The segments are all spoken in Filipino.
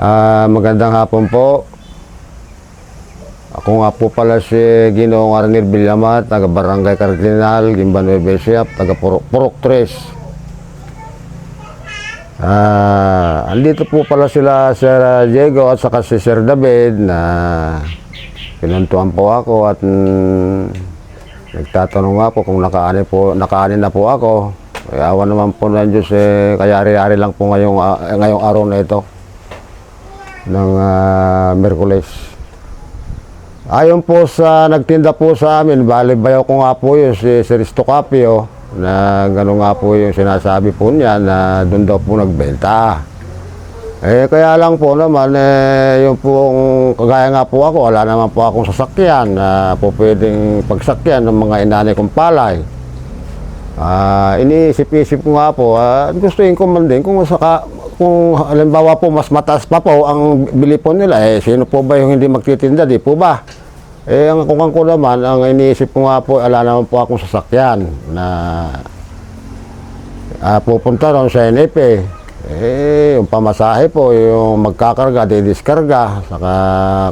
Ah, magandang hapon po. Ako nga po pala si Ginoong Arnel Villamat, taga Barangay Cardinal, Gimban Nueva Ecija, taga Purok, Purok 3. Ah, andito po pala sila Sir Diego at saka si Sir David na pinuntuan po ako at mm, nagtatanong nga po kung nakaani po nakaani na po ako. Ay, awa naman po ng Diyos eh, kaya ari-ari lang po ngayong, ah, ngayong araw na ito ng uh, Merkules. Ayon po sa nagtinda po sa amin, bali bayaw ko nga po yun si, si Risto Capio na gano'n nga po yung sinasabi po niya na doon daw po nagbenta. Eh kaya lang po naman, eh, yung pong kagaya nga po ako, wala naman po akong sasakyan na po pwedeng pagsakyan ng mga inanay kong palay. Ah, iniisip-isip ko nga po, ah, gustuin ko man din kung saka kung halimbawa po mas mataas pa po ang bili po nila, eh sino po ba yung hindi magtitinda, di po ba? Eh ang kung ko naman, ang iniisip ko nga po, ala naman po akong sasakyan na ah, pupunta ron sa NFA. Eh, yung pamasahe po, yung magkakarga, didiskarga, saka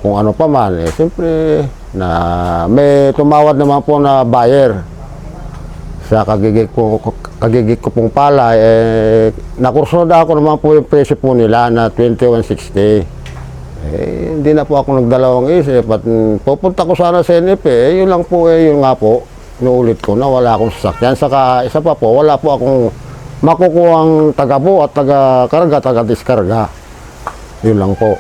kung ano pa man, eh siyempre na may tumawad naman po na buyer sa kagigig ko, kagigig ko pong pala, eh, nakursoda ako naman po yung presyo po nila na 2160. Eh, hindi na po ako nagdalawang isip at pupunta ko sana sa NFP, eh, yun lang po, eh, yun nga po, inuulit ko na wala akong sasakyan. Saka isa pa po, wala po akong makukuhang taga po at taga karga, taga diskarga. Yun lang po.